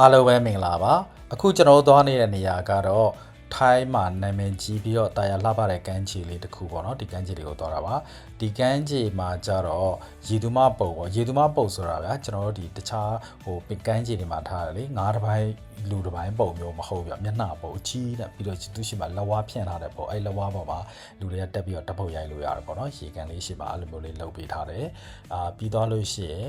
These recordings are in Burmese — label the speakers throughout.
Speaker 1: အားလုံးပဲမင်္ဂလာပါအခုကျွန်တော်တို့သွားနေတဲ့နေရာကတော့ ထိုင်းမှာနာမည်ကြီးပြီးတော့တာယာလှပတဲ့ကမ်းခြေလေးတစ်ခုပေါ့နော်ဒီကမ်းခြေလေးကိုသွားတာပါဒီကမ်းခြေမှာကျတော့ရေသူမပုံပေါ့ရေသူမပုံဆိုတာဗျာကျွန်တော်တို့ဒီတခြားဟိုပင်ကမ်းခြေတွေမှာထားတယ်လေငါးတစ်ပိုင်းလူတစ်ပိုင်းပုံမျိုးမဟုတ်ဗျမျက်နှာပုံအကြီးနဲ့ပြီးတော့သူရှိမှလက်ဝါးဖြန့်ထားတဲ့ပုံအဲ့လက်ဝါးပေါ်မှာလူတွေကတက်ပြီးတော့တပ်ပုတ်ရိုက်လို့ရတယ်ပေါ့နော်ရေကန်လေးရှိမှအဲ့လိုမျိုးလေးလုပ်ပေးထားတယ်အာပြီးသွားလို့ရှိရင်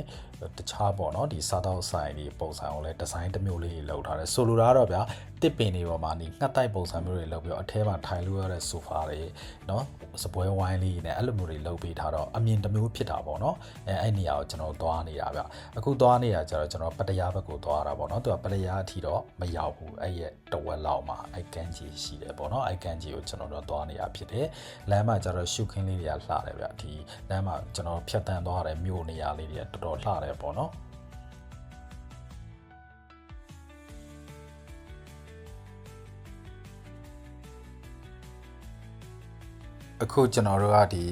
Speaker 1: တခြားပေါ့နော်ဒီစားတော့ဆိုင်ဒီပုံစံကိုလည်းဒီဇိုင်းတစ်မျိုးလေးလုပ်ထားတယ်ဆိုလိုတာကတော့ဗျာ တစ်ပင်တွေပေါ်မှာဒီငှက်တိုက်ပုံစံမျိုးတွေလုပ်ပြီးတော့အထဲမှာထိုင်လို့ရတဲ့ဆိုဖာတွေနော်စပွဲဝိုင်းလေးနဲ့အဲ့လိုမျိုးတွေလုပ်ပေးထားတော့အမြင်တစ်မျိုးဖြစ်တာပေါ့နော်အဲအဲ့နေရာကိုကျွန်တော်သွားနေတာဗျအခုသွားနေတာကျတော့ကျွန်တော်ပတ္တရားဘက်ကိုသွားတာပေါ့နော်သူကပတ္တရားအထိတော့မရောက်ဘူးအဲ့ရဲ့တဝက်လောက်မှာအဲ့ကန်ကြီးရှိတယ်ပေါ့နော်အဲ့ကန်ကြီးကိုကျွန်တော်တို့သွားနေတာဖြစ်တယ်လမ်းမှာကျတော့ရှုခင်းလေးတွေကလှတယ်ဗျဒီလမ်းမှာကျွန်တော်ဖြတ်တန်းသွားတဲ့မြို့နေရာလေးတွေကတော်တော်လှတယ်ပေါ့နော် အခုကျွန်တော်တို့ကဒီ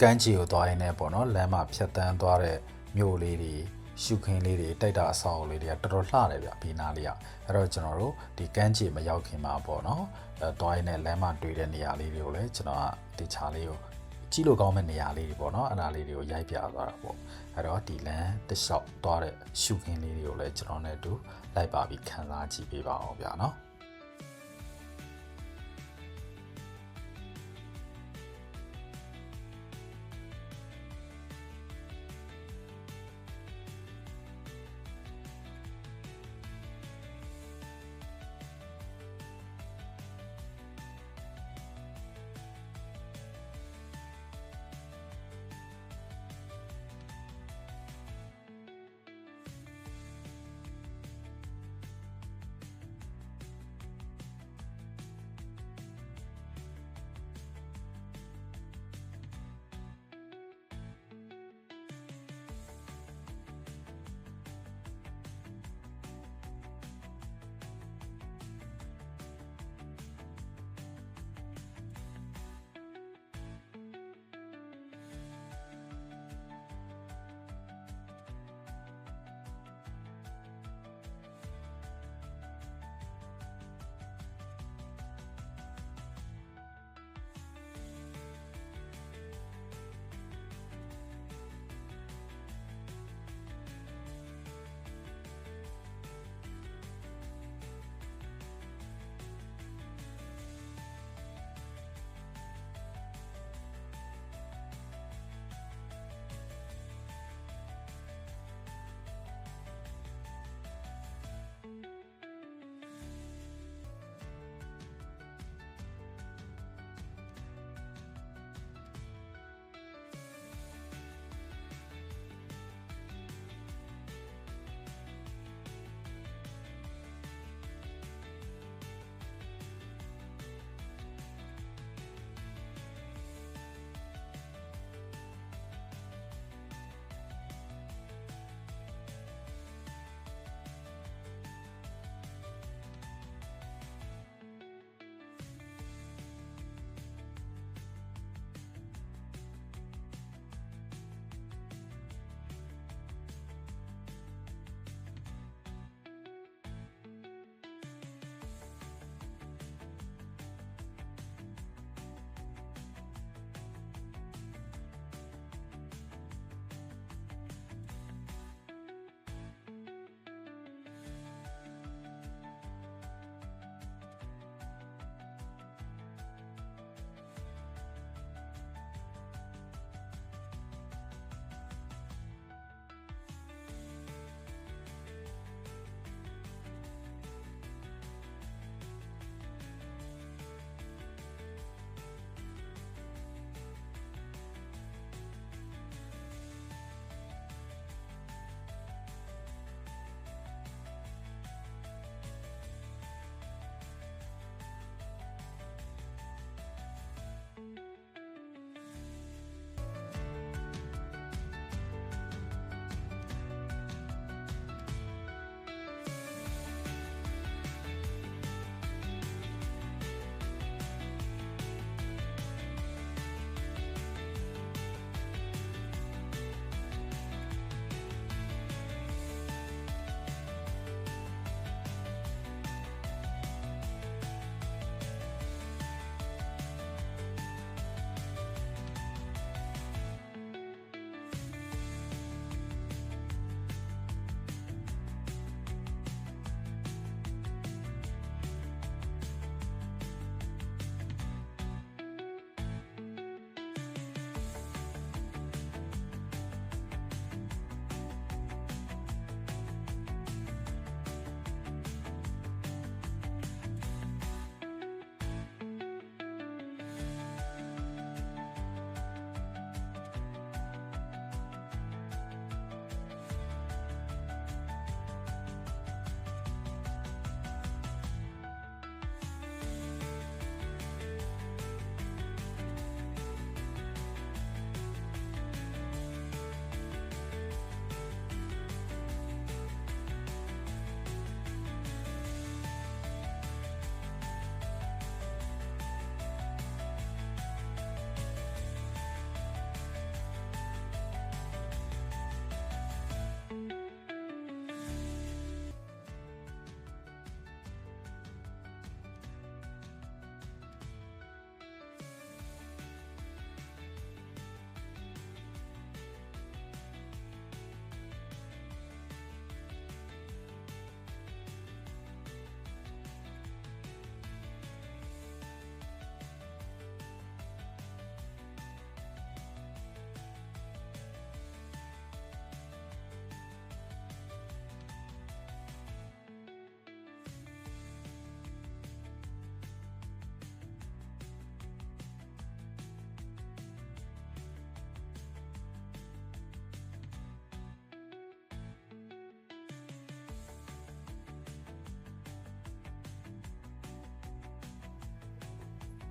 Speaker 1: ကမ်းခြေကိုသွားရင်းနဲ့ပေါ့နော်လမ်းမှာဖြတ်တန်းသွားတဲ့မြို့လေးတွေရှုခင်းလေးတွေတိုက်တာအဆောက်အအုံလေးတွေကတော်တော်လှတယ်ဗျဘေးနားလေးကအဲ့တော့ကျွန်တော်တို့ဒီကမ်းခြေမရောက်ခင်မှာပေါ့နော်အဲသွားရင်းနဲ့လမ်းမှာတွေ့တဲ့နေရာလေးတွေကိုလည်းကျွန်တော်ကဒီချာလေးကိုကြည့်လို့ကောင်းတဲ့နေရာလေးတွေပေါ့နော်အဲ့ဒါလေးတွေကိုရိုက်ပြသွားတာပေါ့အဲ့တော့ဒီလမ်းတစ်လျှောက်သွားတဲ့ရှုခင်းလေးတွေကိုလည်းကျွန်တော်နဲ့အတူလိုက်ပါပြီးခံစားကြည့်ပေးပါအောင်ဗျာနော်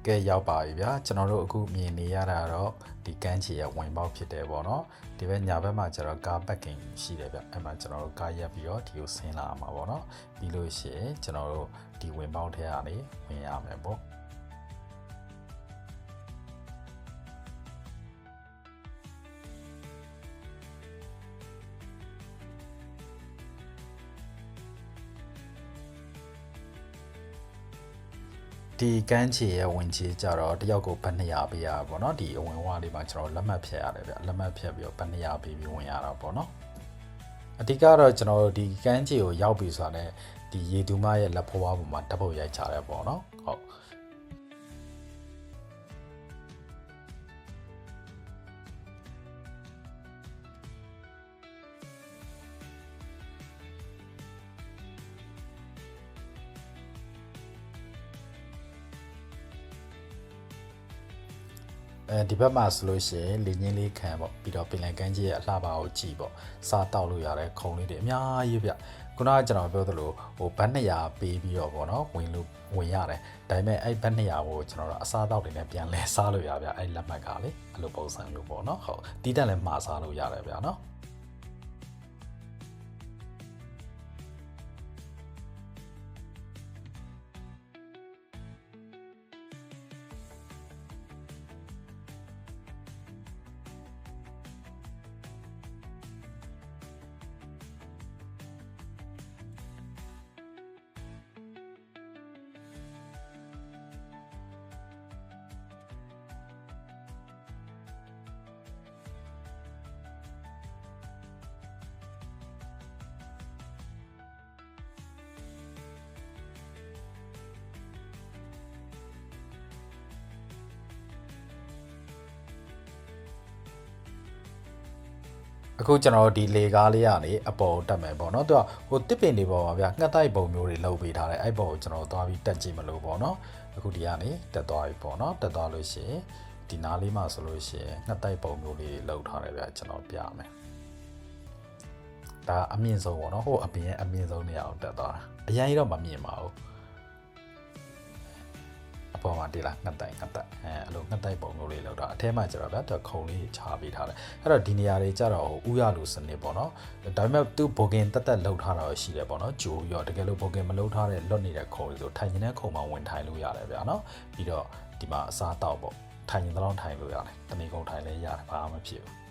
Speaker 1: ကဲရောက်ပါပြီဗျာကျွန်တော်တို့အခုမြင်နေရတာတော့ဒီကမ်းခြေရဲ့ဝင်ပေါက်ဖြစ်တယ်ပေါ့နော်ဒီဘက်ညာဘက်မှာကျတော့ကားပက်ကင်ရှိတယ်ဗျအဲ့မှာကျွန်တော်တို့ကားရက်ပြီးတော့ဒီကိုဆင်းလာမှာပေါ့နော်ပြီးလို့ရှိရင်ကျွန်တော်တို့ဒီဝင်ပေါက်ထဲကနေဝင်ရမယ်ပေါ့ ဒီကန်းချီရဲ့ဝင်ချီကြတော့တယောက်ကိုဘတ်200ပေးရပါပေါ့နော်ဒီအဝင်ဝါလေးမှာကျွန်တော်လက်မှတ်ဖြတ်ရတယ်ဗျလက်မှတ်ဖြတ်ပြီးတော့ဘတ်200ပေးပြီးဝင်ရတာပေါ့နော်အဓိကတော့ကျွန်တော်တို့ဒီကန်းချီကိုရောက်ပြီဆိုတာနဲ့ဒီရေတူမရဲ့လက်ဖွားပေါ်မှာဓာတ်ပုတ်ရိုက်ချတယ်ပေါ့နော်ဟုတ် အဲဒီဘက်မှာဆိုလို့ရှိရင်လေငင်းလေးခံပေါ့ပြီးတော့ပင်လယ်ကမ်းခြေရဲ့အလှပါကိုကြည့်ပေါ့စားတောက်လို့ရတဲ့ခုံလေးတွေအများကြီးဗျခုနကကျွန်တော်ပြောသလိုဟိုဘတ်200ပေးပြီးတော့ပေါ့နော်ဝင်လို့ဝင်ရတယ်ဒါပေမဲ့အဲ့ဘတ်200ကိုကျွန်တော်တို့အစားတောက်တွေနဲ့ပြန်လဲစားလို့ရဗျအဲ့လက်မှတ်ကလေအဲ့လိုပုံစံမျိုးပေါ့နော်ဟုတ်တီးတက်လည်းမှာစားလို့ရတယ်ဗျနော် အခုကျွန်တော်တို့ဒီလေကားလေးကနေအပေါ်တက်မယ်ပေါ့နော်သူကဟိုတစ်ပင်တွေပေါ်ပါဗျာငှက်တိုက်ပုံမျိုးတွေလုပ်ပေးထားတယ်အဲ့ပေါ်ကိုကျွန်တော်သွားပြီးတက်ကြည့်မလို့ပေါ့နော်အခုဒီကနေတက်သွားပြီပေါ့နော်တက်သွားလို့ရှိရင်ဒီနားလေးမှာဆိုလို့ရှိရင်ငှက်တိုက်ပုံမျိုးလေးလုပ်ထားတယ်ဗျာကျွန်တော်ပြမယ်ဒါအမြင့်ဆုံးပေါ့နော်ဟိုအပြင်ရဲ့အမြင့်ဆုံးနေရာကိုတက်သွားတာအရင်ကြီးတော့မမြင်ပါဘူးအ ပေါ်မှာတည်လာငတ်တိုင်ငတ်တိုင်အဲအဲ့လိုငတ်တိုင်ပုံမျိုးလေးလောက်တာအထဲမှာကျတော့ဗျာသူခုံလေးချပေးထားတယ်အဲ့တော့ဒီနေရာတွေကျတော့ဟိုဥရလိုစနစ်ပေါ့နော်ဒါပေမဲ့သူဘိုကင်တက်တက်လောက်ထားတာရှိတယ်ပေါ့နော်ဂျိုရောတကယ်လို့ဘိုကင်မလောက်ထားတဲ့လွတ်နေတဲ့ခုံလေးဆိုထိုင်နေတဲ့ခုံမှာဝင်ထိုင်လို့ရတယ်ဗျာနော်ပြီးတော့ဒီမှာအစားတောက်ပေါ့ထိုင်ရင်တော့ထိုင်လို့ရတယ်တဏီကုံထိုင်လဲရတယ်ဘာမှမဖြစ်ဘူး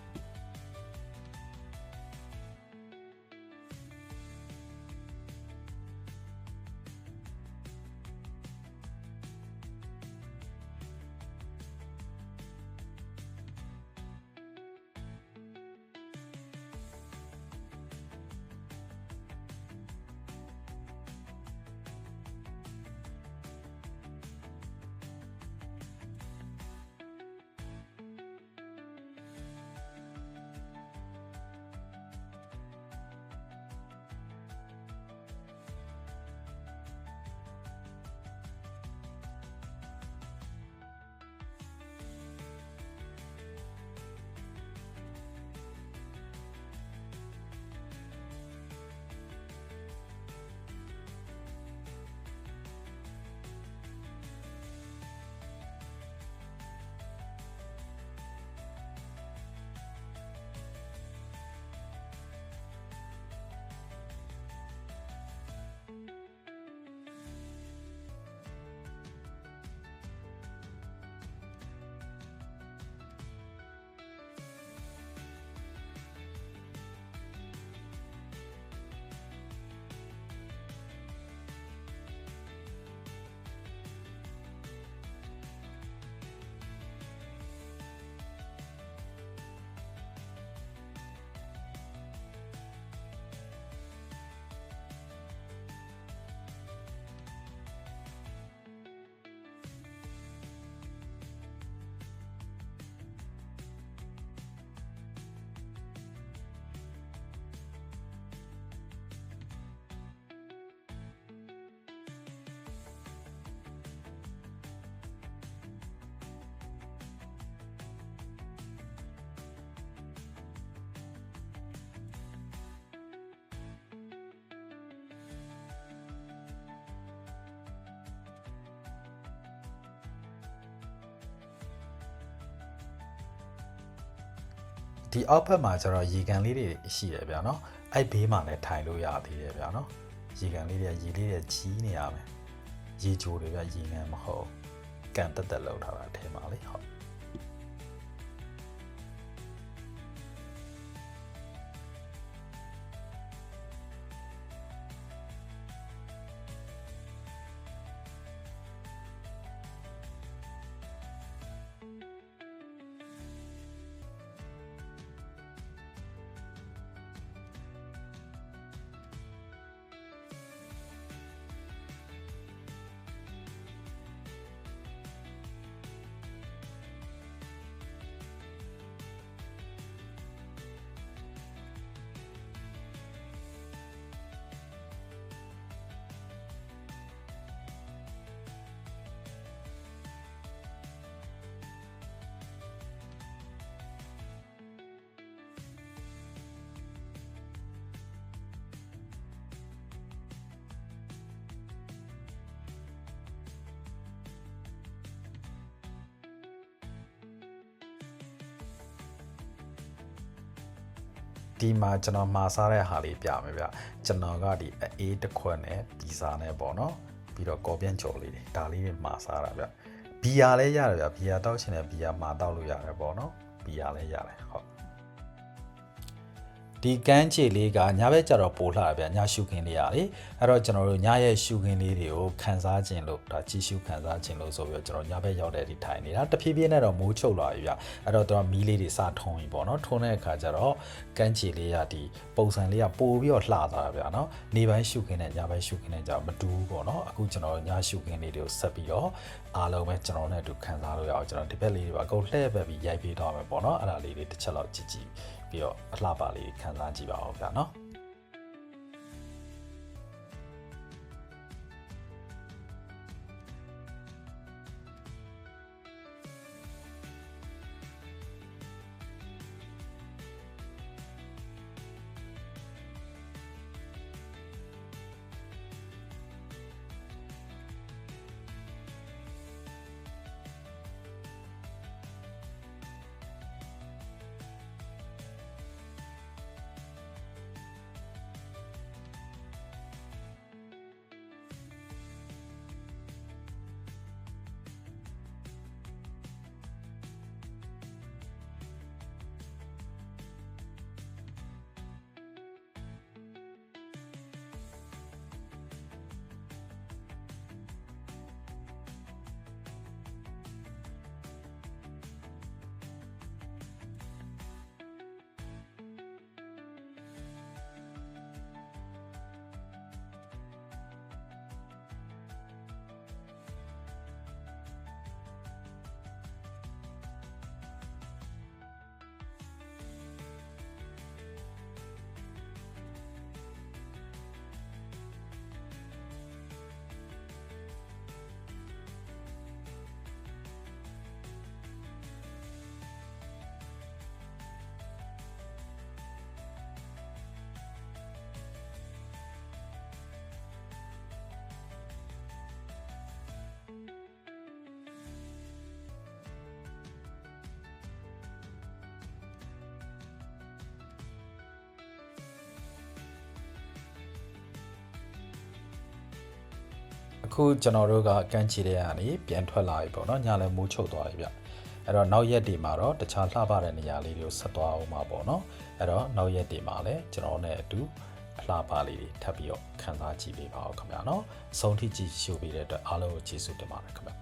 Speaker 1: ဒီအောက်ဘက်မှာကျတော့ရေကန်လေးတွေရှိတယ်ဗျာနော်အဲ့ဘေးမှာလည်းထိုင်လို့ရသေးတယ်ဗျာနော်ရေကန်လေးတွေရေလေးတွေကြီးနေရမယ်ရေချိုတွေဗျာရေကန်မဟုတ်ကန်တက်တက်လောက်ထားတာအထဲမှာလေဟုတ် ဒီမှာကျွန်တော်မှာစားတဲ့ဟာလေးပြမယ်ဗျကျွန်တော်ကဒီအေးတစ်ခွက်နဲ့ပီဇာနဲ့ပေါ့နော်ပြီးတော့ကော်ပြန်ကြော်လေးတွေဒါလေးတွေမှာစားတာဗျဘီယာလည်းရတယ်ဗျဘီယာတောက်ချင်တယ်ဘီယာမှာတောက်လို့ရတယ်ပေါ့နော်ဘီယာလည်းရတယ်ဟုတ် ဒီကန်းချေလေးကညဘက်ကျတော့ပိုလှတာဗျညရှုခင်းလေးရလေအဲ့တော့ကျွန်တော်တို့ညရဲ့ရှုခင်းလေးတွေကိုခန်းစားခြင်းလို့ဒါကြည့်ရှုခန်းစားခြင်းလို့ဆိုပြီးတော့ကျွန်တော်ညဘက်ရောက်တဲ့ဒီထိုင်နေတာတဖြည်းဖြည်းနဲ့တော့မိုးချုပ်လာပြီဗျအဲ့တော့တော့မီးလေးတွေစထုံးပြီပေါ့နော်ထုံးတဲ့အခါကျတော့ကန်းချေလေးကဒီပုံစံလေးကပိုပြီးတော့လှသွားတာဗျနော်နေပိုင်းရှုခင်းနဲ့ညပိုင်းရှုခင်းနဲ့ကြတော့မတူဘူးပေါ့နော်အခုကျွန်တော်ညရှုခင်းလေးတွေကိုဆက်ပြီးတော့အားလုံးပဲကျွန်တော်နဲ့အတူခန်းစားလို့ရအောင်ကျွန်တော်ဒီဘက်လေးတွေပါအကုန်လှည့်ပဲပြီးရိုက်ပေးတော့မယ်ပေါ့နော်အဲ့ဒါလေးတွေတစ်ချက်လောက်ကြည့်ကြည့် ပြီးတော့အလှပါလေးခန်းစားကြည့်ပါအောင်ဗျာနော် အခုကျွန်တော်တို့ကကန်းချီတဲ့ကနေပြန်ထွက်လာပြီပေါ့နော်ညလည်းမိုးချုပ်သွားပြီဗျအဲ့တော့နောက်ရက်တွေမှာတော့တခြားလှပတဲ့နေရာလေးတွေကိုဆက်သွားအောင်ပါပေါ့နော်အဲ့တော့နောက်ရက်တွေမှာလည်းကျွန်တော်နဲ့အတူအလှပလေးတွေထပ်ပြီးတော့ခန်းစားကြည့်ပေးပါဦးခင်ဗျာနော်အဆုံးထိကြည့်ရှုပေးတဲ့အတွက်အားလုံးကိုကျေးဇူးတင်ပါတယ်ခင်ဗျာ